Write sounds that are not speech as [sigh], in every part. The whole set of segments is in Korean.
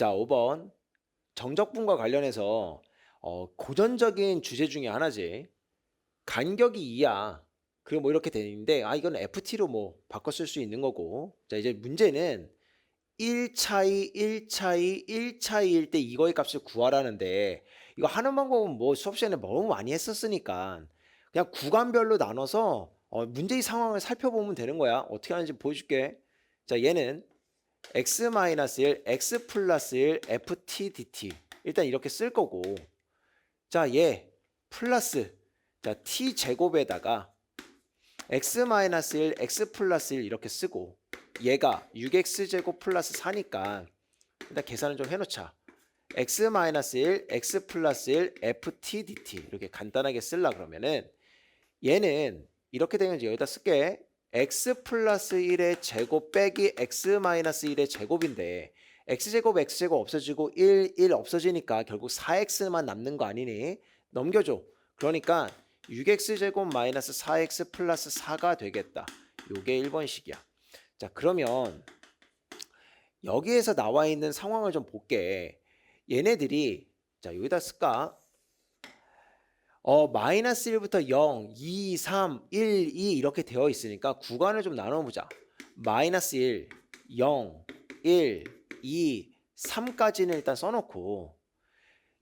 자, 5번. 정적분과 관련해서 어, 고전적인 주제 중에 하나지. 간격이 2야. 그리고 뭐 이렇게 되는데 아 이건 FT로 뭐 바꿔 쓸 수 있는 거고. 자, 이제 문제는 1 차이, 1 차이, 1 차이일 때 이거의 값을 구하라는데 이거 하는 방법은 뭐 수업 시간에 너무 많이 했었으니까 그냥 구간별로 나눠서 어, 문제의 상황을 살펴보면 되는 거야. 어떻게 하는지 보여줄게. 자, 얘는 x-1, x 플러스 1, ft dt 일단 이렇게 쓸 거고 자, 얘 플러스 자, t 제곱에다가 x-1, x 플러스 1 이렇게 쓰고 얘가 6x 제곱 플러스 4니까 일단 계산을 좀 해놓자. x-1, x 플러스 1, ft dt 이렇게 간단하게 쓸라 그러면은 얘는 이렇게 되면 이제 여기다 쓸게. X 플러스 1의 제곱 빼기 x 마이너스 1의 제곱인데 x제곱 x제곱 없어지고 1, 1 없어지니까 결국 4x만 남는 거 아니니? 넘겨줘. 그러니까 6x제곱 마이너스 4x 플러스 4가 되겠다. 요게 1번식이야. 자 그러면 여기에서 나와 있는 상황을 좀 볼게. 얘네들이 자 여기다 쓸까? 어 마이너스 1부터 0, 2, 3, 1, 2 이렇게 되어 있으니까 구간을 좀 나눠보자. 마이너스 1, 0, 1, 2, 3까지는 일단 써놓고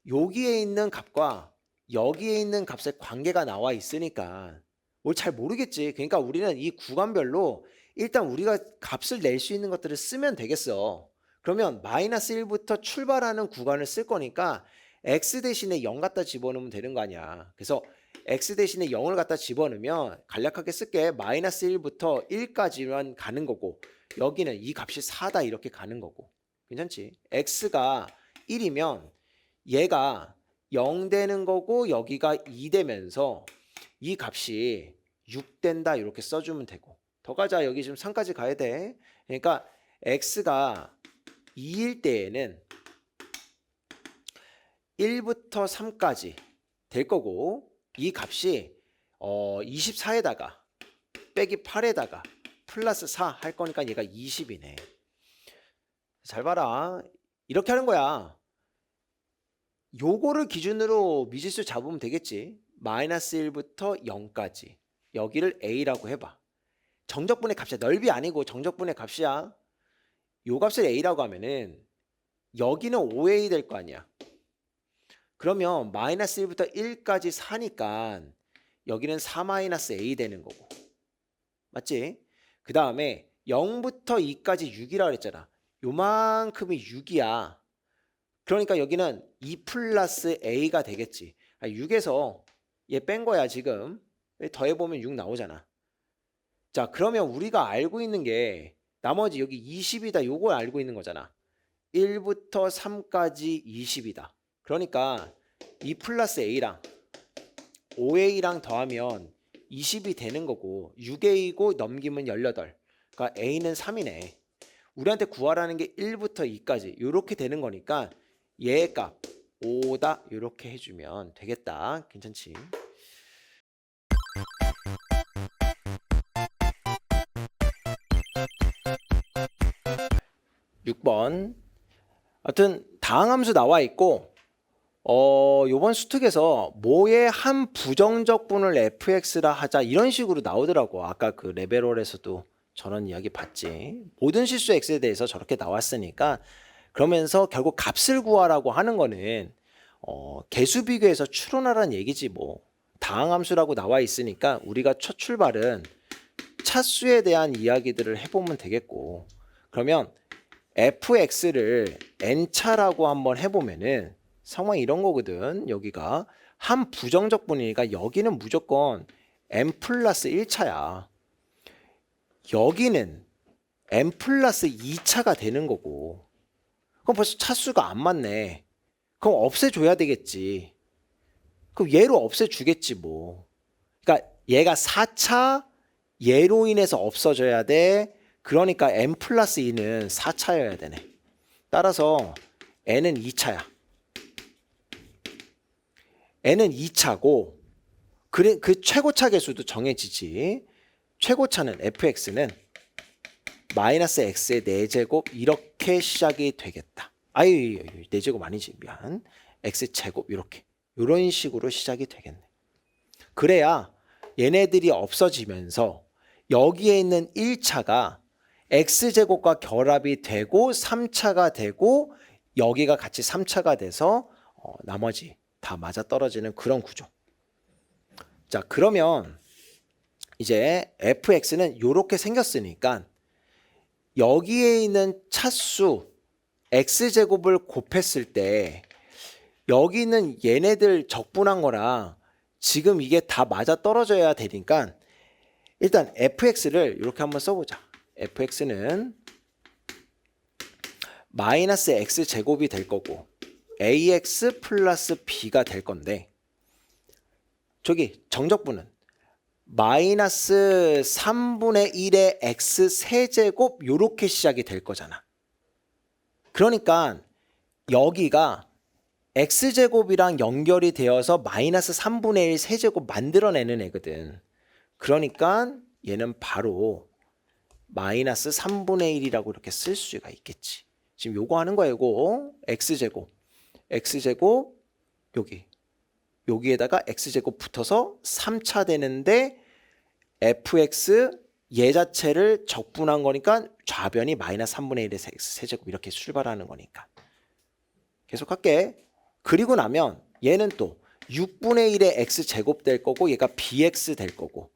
여기에 있는 값과 여기에 있는 값의 관계가 나와 있으니까 뭘 잘 모르겠지. 그러니까 우리는 이 구간별로 일단 우리가 값을 낼 수 있는 것들을 쓰면 되겠어. 그러면 마이너스 1부터 출발하는 구간을 쓸 거니까 x 대신에 0 갖다 집어넣으면 되는 거 아니야. 그래서 x 대신에 0을 갖다 집어넣으면 간략하게 쓸게. 마이너스 1부터 1까지만 가는 거고 여기는 이 값이 4다 이렇게 가는 거고. 괜찮지? x가 1이면 얘가 0 되는 거고 여기가 2 되면서 이 값이 6 된다 이렇게 써주면 되고 더 가자 여기 지금 3까지 가야 돼 그러니까 x가 2일 때에는 1부터 3까지 될 거고 이 값이 어 24에다가 빼기 8에다가 플러스 4 할 거니까 얘가 20이네. 잘 봐라. 이렇게 하는 거야. 요거를 기준으로 미지수 잡으면 되겠지. 마이너스 1부터 0까지. 여기를 a라고 해봐. 정적분의 값이야. 넓이 아니고 정적분의 값이야. 요 값을 a라고 하면은 여기는 5a 될 거 아니야 그러면 마이너스 1부터 1까지 4니까 여기는 4 마이너스 a 되는 거고. 맞지? 그 다음에 0부터 2까지 6이라고 그랬잖아. 요만큼이 6이야. 그러니까 여기는 2 플러스 a가 되겠지. 6에서 얘 뺀 거야 지금. 더해보면 6 나오잖아. 자 그러면 우리가 알고 있는 게 나머지 여기 20이다. 요걸 알고 있는 거잖아. 1부터 3까지 20이다 그러니까 2 플러스 a랑 5a랑 더하면 20이 되는 거고 6a고 넘기면 18 그러니까 a는 3이네. 우리한테 구하라는 게 1부터 2까지 이렇게 되는 거니까 얘값 5다 이렇게 해주면 되겠다. 괜찮지? 6번. 하여튼 다항함수 나와 있고 어 요번 수특에서 뭐의 한 부정적분을 fx라 하자 이런 식으로 나오더라고. 아까 그 레벨홀에서도 저런 이야기 봤지. 모든 실수 x에 대해서 저렇게 나왔으니까 그러면서 결국 값을 구하라고 하는 거는 어 개수 비교해서 추론하라는 얘기지 뭐. 다항함수라고 나와 있으니까 우리가 첫 출발은 차수에 대한 이야기들을 해보면 되겠고. 그러면 fx를 n차라고 한번 해보면은 상황이 이런 거거든. 여기가 한 부정적 분이니까 여기는 무조건 n 플러스 1차야. 여기는 n 플러스 2차가 되는 거고. 그럼 벌써 차수가 안 맞네. 그럼 없애줘야 되겠지. 그럼 얘로 없애주겠지 뭐. 그러니까 얘가 4차 얘로 인해서 없어져야 돼. 그러니까 n 플러스 2는 4차여야 되네. 따라서 n은 2차야. N은 2차고 그, 그 최고차 개수도 정해지지. 최고차는 fx는 마이너스 x의 4제곱 이렇게 시작이 되겠다. 아유, 4제곱 아니지. 미안. x제곱 이렇게. 이런 식으로 시작이 되겠네. 그래야 얘네들이 없어지면서 여기에 있는 1차가 x제곱과 결합이 되고 3차가 되고 여기가 같이 3차가 돼서 어, 나머지 다 맞아 떨어지는 그런 구조. 자, 그러면 이제 fx는 이렇게 생겼으니까 여기에 있는 차수 x제곱을 곱했을 때 여기 있는 얘네들 적분한 거랑 지금 이게 다 맞아 떨어져야 되니까 일단 fx를 이렇게 한번 써보자. fx는 마이너스 x 제곱이 될 거고 ax 플러스 b가 될 건데 저기 정적분은 마이너스 3분의 1의 x 세제곱 요렇게 시작이 될 거잖아. 그러니까 여기가 x제곱이랑 연결이 되어서 마이너스 3분의 1 세제곱 만들어내는 애거든. 그러니까 얘는 바로 마이너스 3분의 1이라고 이렇게 쓸 수가 있겠지. 지금 요거 하는 이거. x제곱. X제곱 여기. 여기에다가 x제곱 붙어서 3차 되는데 fx 얘 자체를 적분한 거니까 좌변이 마이너스 3분의 1에서 x 세제곱 이렇게 출발하는 거니까. 계속 할게. 그리고 나면 얘는 또 6분의 1의 x 제곱 될 거고 얘가 bx 될 거고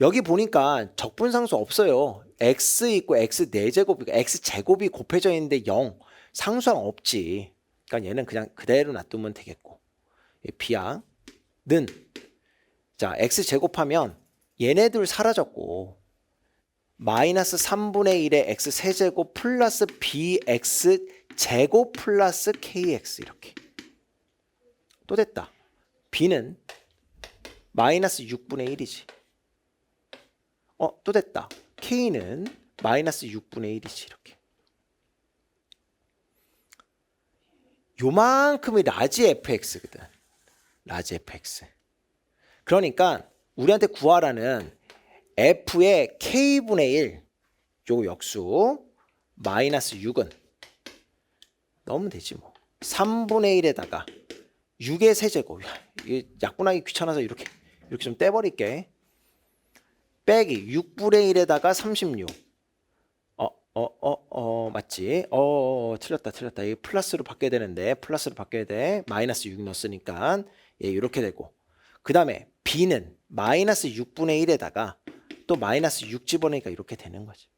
여기 보니까 적분상수 없어요. x 있고 x 4제곱이고 x 제곱이 곱해져 있는데 0 상수항 없지. 그러니까 얘는 그냥 그대로 놔두면 되겠고 는 자, x 제곱하면 얘네들 사라졌고 마이너스 3분의 1의 x 세제곱 플러스 bx 제곱 플러스 kx 이렇게 또 됐다. b는 마이너스 6분의 1이지. 어, 또 됐다. k는 마이너스 6분의 1이지 이렇게. 요만큼이 라지 fx거든. 라지 fx. 그러니까 우리한테 구하라는 f의 k분의 1 요거 역수 마이너스 6은 넣으면 되지 뭐. 3분의 1에다가 6의 세제곱. 이게 약분하기 귀찮아서 이렇게 이렇게 좀 떼버릴게. 빼기 6분의 1에다가 36. 어, 어, 어, 어, 맞지? 어, 어, 어, 틀렸다, 틀렸다. 이게 플러스로 바뀌어야 되는데 플러스로 바뀌어야 돼. 마이너스 6 넣었으니까 예, 이렇게 되고. 그 다음에 b는 마이너스 6분의 1에다가 또 마이너스 6 집어넣으니까 이렇게 되는 거지.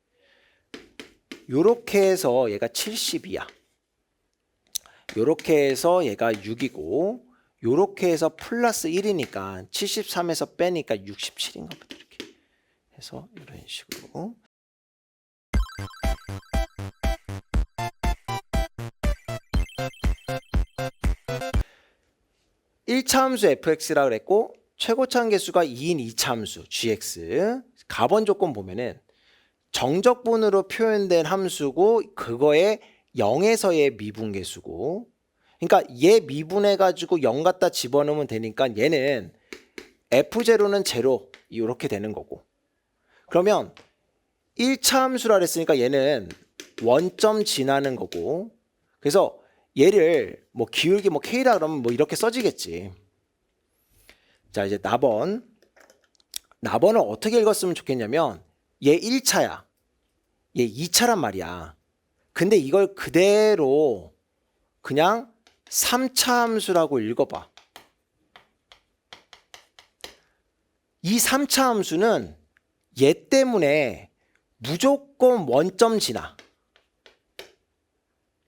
요렇게 해서 얘가 70이야. 요렇게 해서 얘가 6이고 요렇게 해서 플러스 1이니까 73에서 빼니까 67인가 보다 이렇게 해서 이런 식으로 1차 함수 fx라 그랬고 최고차 한계수가 2인 2차 함수 gx 가번 조건 보면은 정적분으로 표현된 함수고 그거에 0에서의 미분계수고. 그러니까 얘 미분해 가지고 0 갖다 집어넣으면 되니까 얘는 f0는 제로 이렇게 되는 거고. 그러면 1차 함수라 그랬으니까 얘는 원점 지나는 거고. 그래서 얘를 뭐 기울기 뭐 k라 그러면 뭐 이렇게 써지겠지 자 이제 나번 나번을 어떻게 읽었으면 좋겠냐면 얘 1차야 얘 2차란 말이야 근데 이걸 그대로 그냥 3차 함수라고 읽어봐. 이 3차 함수는 얘 때문에 무조건 원점 지나.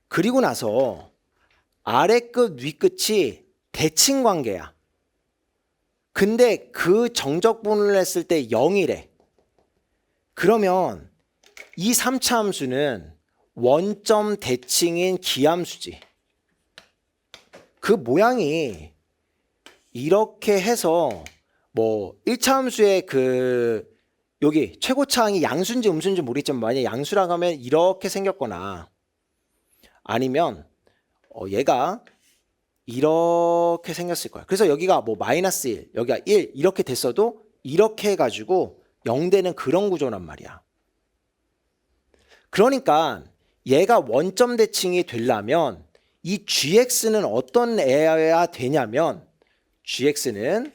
그리고 나서 아래 끝, 위 끝이 대칭 관계야. 근데 그 정적분을 했을 때 0이래. 그러면 이 3차 함수는 원점 대칭인 기함수지. 그 모양이 이렇게 해서 뭐 1차 함수의 그 여기 최고차항이 양수인지 음수인지 모르겠지만 만약 양수라고 하면 이렇게 생겼거나 아니면 어 얘가 이렇게 생겼을 거야. 그래서 여기가 뭐 마이너스 1, 여기가 1 이렇게 됐어도 이렇게 해가지고 0 되는 그런 구조란 말이야. 그러니까 얘가 원점 대칭이 되려면 이 gx는 어떤 애여야 되냐면 gx는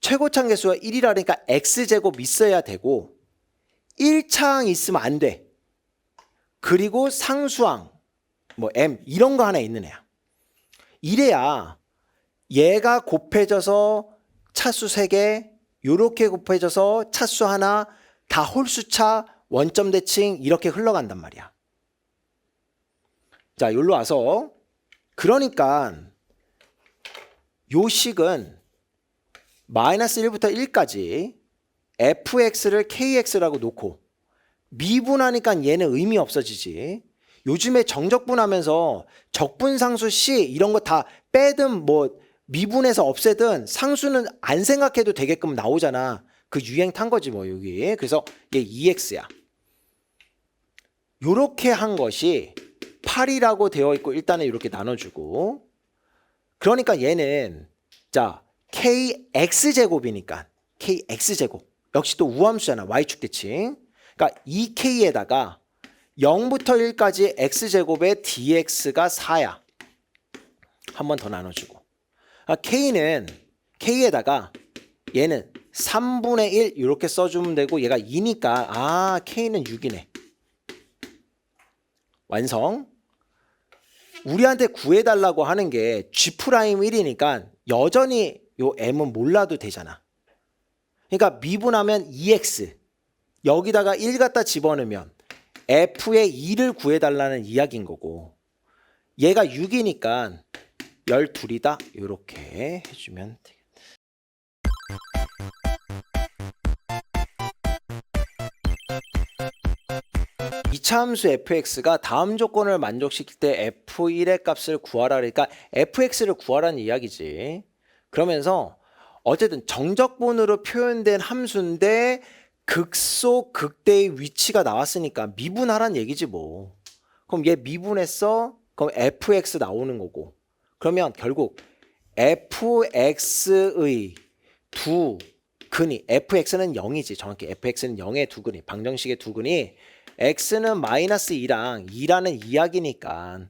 최고창 개수가 1이라 그러니까 x제곱 있어야 되고 1창 있으면 안 돼. 그리고 상수항 뭐 m 이런 거 하나 있는 애야. 이래야 얘가 곱해져서 차수 3개 요렇게 곱해져서 차수 하나 다 홀수차 원점 대칭 이렇게 흘러간단 말이야. 자, 여기로 와서 그러니까 요 식은 마이너스 1부터 1까지 fx를 kx라고 놓고 미분하니까 얘는 의미 없어지지. 요즘에 정적분하면서 적분상수 c 이런 거 다 빼든 뭐 미분해서 없애든 상수는 안 생각해도 되게끔 나오잖아. 그 유행 탄 거지 뭐 여기. 그래서 얘 2x야. 요렇게 한 것이 8이라고 되어 있고 일단은 이렇게 나눠주고 그러니까 얘는 자 kx 제곱이니까 kx 제곱 역시 또 우함수잖아 y축 대칭 그러니까 2k에다가 0부터 1까지 x제곱의 dx가 4야. 한 번 더 나눠주고. 아, k는 k에다가 얘는 3분의 1 이렇게 써주면 되고 얘가 2니까 아 k는 6이네. 완성. 우리한테 구해달라고 하는 게 G 프라임 1이니까 여전히 요 M은 몰라도 되잖아. 그러니까 미분하면 2X 여기다가 1 갖다 집어넣으면 F의 2를 구해달라는 이야기인 거고 얘가 6이니까 12이다 이렇게 해주면 되겠다. 이차 함수 fx가 다음 조건을 만족시킬 때 f1의 값을 구하라 그러니까 fx를 구하라는 이야기지. 그러면서 어쨌든 정적분으로 표현된 함수인데 극소 극대의 위치가 나왔으니까 미분하란 얘기지 뭐. 그럼 얘 미분했어? 그럼 fx 나오는 거고. 그러면 결국 fx의 두 근이 fx는 0이지 정확히 fx는 0의 두 근이 방정식의 두 근이 x는 마이너스 2랑 2라는 이야기니까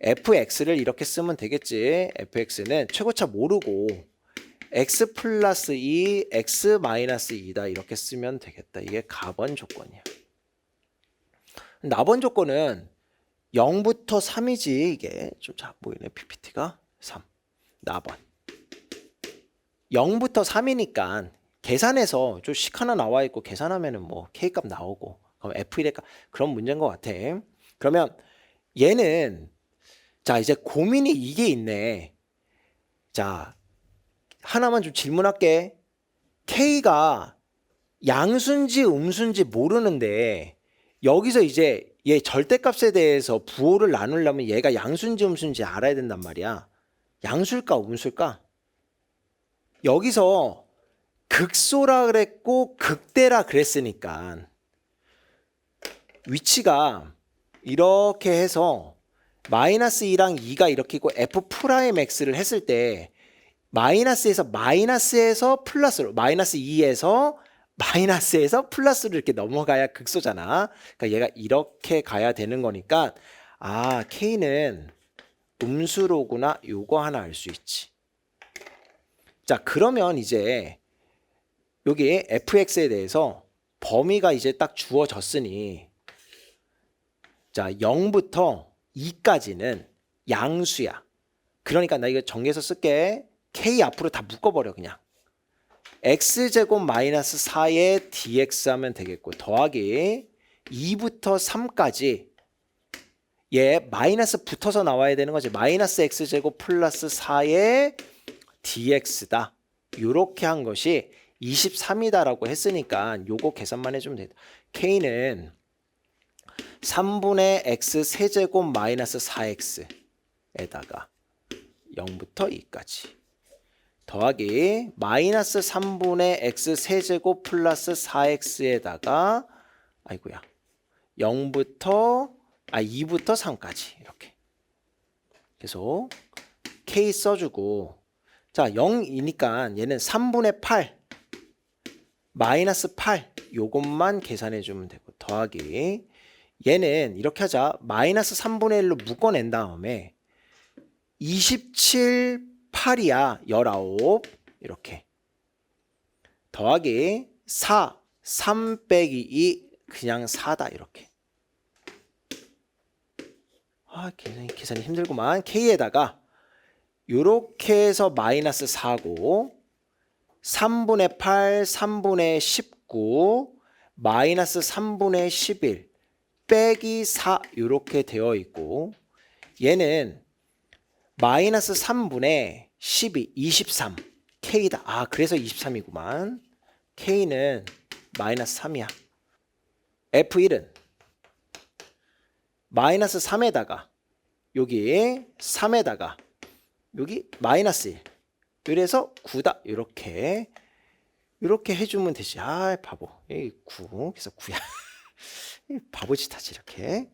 fx를 이렇게 쓰면 되겠지. fx는 최고차 모르고 x 플러스 2, x 마이너스 2다 이렇게 쓰면 되겠다. 이게 가번 조건이야. 나번 조건은 0부터 3이지 이게 좀 잘 보이네 PPT가 3 나번 0부터 3이니까 계산해서 좀식 하나 나와 있고 계산하면은 뭐 k 값 나오고 그럼 f1의 값 그런 문제인 것 같아. 그러면 얘는 자 이제 고민이 이게 있네. 자 하나만 좀 질문할게. k가 양수인지 음수인지 모르는데 여기서 이제 얘 절대값에 대해서 부호를 나누려면 얘가 양수인지 음수인지 알아야 된단 말이야. 양수일까 음수일까? 여기서 극소라 그랬고 극대라 그랬으니까 위치가 이렇게 해서 마이너스 2랑 2가 이렇게 있고 f 프라임 x를 했을 때 마이너스에서 마이너스에서 플러스로 마이너스 2에서 마이너스에서 플러스로 이렇게 넘어가야 극소잖아. 그러니까 얘가 이렇게 가야 되는 거니까 아 k는 음수로구나 요거 하나 알 수 있지. 자 그러면 이제 여기 fx에 대해서 범위가 이제 딱 주어졌으니 자 0부터 2까지는 양수야. 그러니까 나 이거 정리해서 쓸게. K 앞으로 다 묶어버려 그냥. x제곱 마이너스 4에 dx 하면 되겠고 더하기 2부터 3까지 얘 마이너스 붙어서 나와야 되는 거지. 마이너스 x제곱 플러스 4에 dx다. 요렇게 한 것이 23이다라고 했으니까 요거 계산만 해주면 된다. k는 3분의 x 세제곱 마이너스 4x에다가 0부터 2까지 더하기 마이너스 3분의 x 세제곱 플러스 4x에다가 아이고야 0부터 아 2부터 3까지 이렇게 계속 k 써주고 자 0이니까 얘는 3분의 8 마이너스 8 요것만 계산해 주면 되고 더하기 얘는 이렇게 하자. 마이너스 3분의 1로 묶어낸 다음에 27, 8이야. 19. 이렇게. 더하기 4, 3 빼기 2, 그냥 4다. 이렇게. 아, 계산이, 계산이 힘들구만. K에다가 요렇게 해서 마이너스 4고 3분의 8, 3분의 19, 마이너스 3분의 11, 빼기 4 이렇게 되어 있고 얘는 마이너스 3분의 12, 23, K다. 아 그래서 23이구만. K는 마이너스 3이야. F1은 마이너스 3에다가 여기 3에다가 여기 마이너스 1 그래서 9다. 이렇게. 이렇게 해주면 되지. 아 바보. 이 9 그래서 9야. [laughs] 바보짓 하지 이렇게